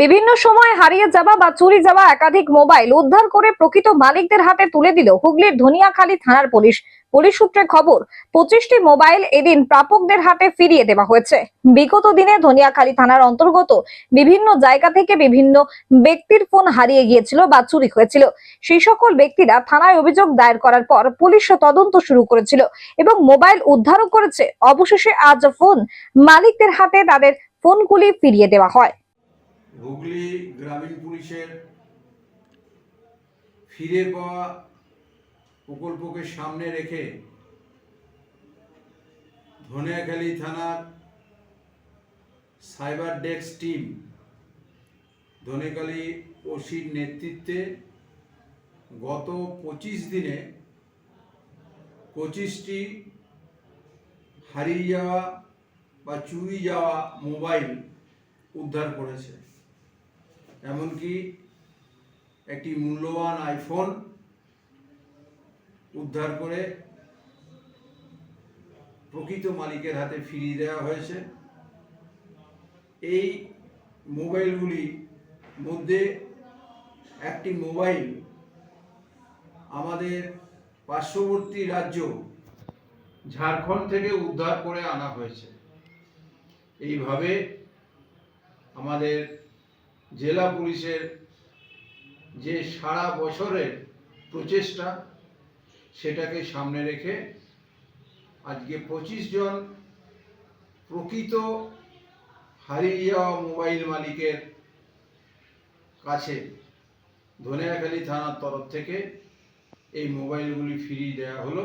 বিভিন্ন সময় হারিয়ে যাওয়া বা চুরি যাওয়া একাধিক মোবাইল উদ্ধার করে প্রকৃত মালিকদের হাতে তুলে দিল হুগলির ধনিয়াখালী থানার পুলিশ। পুলিশ সূত্রে খবর, পঁচিশটি মোবাইল এদিন প্রাপকদের হাতে ফিরিয়ে দেওয়া হয়েছে। বিগত দিনে ধনিয়াখালী থানার অন্তর্গত বিভিন্ন জায়গা থেকে বিভিন্ন ব্যক্তির ফোন হারিয়ে গিয়েছিল বা চুরি হয়েছিল। সেই সকল ব্যক্তিরা থানায় অভিযোগ দায়ের করার পর পুলিশ তদন্ত শুরু করেছিল এবং মোবাইল উদ্ধারও করেছে। অবশেষে আজ ফোন মালিকদের হাতে তাদের ফোনগুলি ফিরিয়ে দেওয়া হয়। হুগলি গ্রামীণ পুলিশের ফিরে পাওয়া প্রকল্পকে সামনে রেখে ধনিয়াখালী থানার সাইবার ডেস্ক টিম ধনেখালী ওসির নেতৃত্বে গত পঁচিশ দিনে পঁচিশটি হারিয়ে যাওয়া বা চুরি যাওয়া মোবাইল উদ্ধার করেছে। এমনকি একটি মূল্যবান আইফোন উদ্ধার করে প্রকৃত মালিকের হাতে ফিরিয়ে দেওয়া হয়েছে। এই মোবাইলগুলি মধ্যে একটি মোবাইল আমাদের পার্শ্ববর্তী রাজ্য ঝাড়খণ্ড থেকে উদ্ধার করে আনা হয়েছে। এইভাবে আমাদের জেলা পুলিশের যে সারা বছরের প্রচেষ্টা, সেটাকে সামনে রেখে আজকে পঁচিশ জন প্রকৃত হারিয়ে যাওয়া মোবাইল মালিকের কাছে ধনিয়াখালী থানার তরফ থেকে এই মোবাইলগুলি ফিরিয়ে দেওয়া হলো।